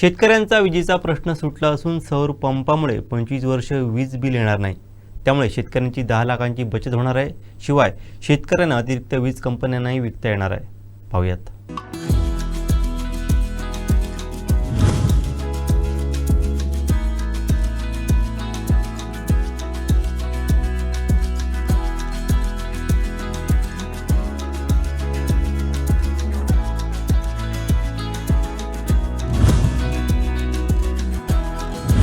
शेतकऱ्यांचा विजेचा प्रश्न सुटला असून सौर पंपामुळे पंचवीस वर्ष वीज बिल येणार नाही. त्यामुळे शेतकऱ्यांची दहा लाखांची बचत होणार आहे. शिवाय शेतकऱ्यांना अतिरिक्त वीज कंपन्यांनाही विकता येणार आहे. पाहूयात.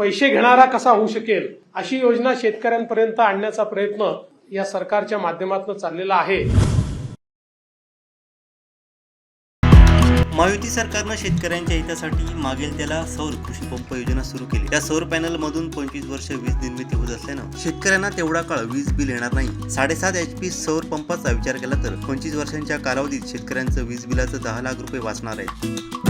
पैसे घेणारा कसा होऊ शकेल अशी योजना शेतकऱ्यांपर्यंत आणण्याचा प्रयत्न या सरकारच्या माध्यमातून चाललेला आहे. महायुती सरकारनं शेतकऱ्यांच्या हितासाठी मागेल त्याला सौर कृषी पंप योजना सुरू केली. त्या सौर पॅनल मधून पंचवीस वर्ष वीज निर्मिती होत असल्यानं शेतकऱ्यांना तेवढा काळ वीज बिल येणार नाही. साडेसात एच पी सौर पंपाचा विचार केला तर पंचवीस वर्षांच्या कालावधीत शेतकऱ्यांचं वीज बिलाचं दहा लाख रुपये वाचणार आहे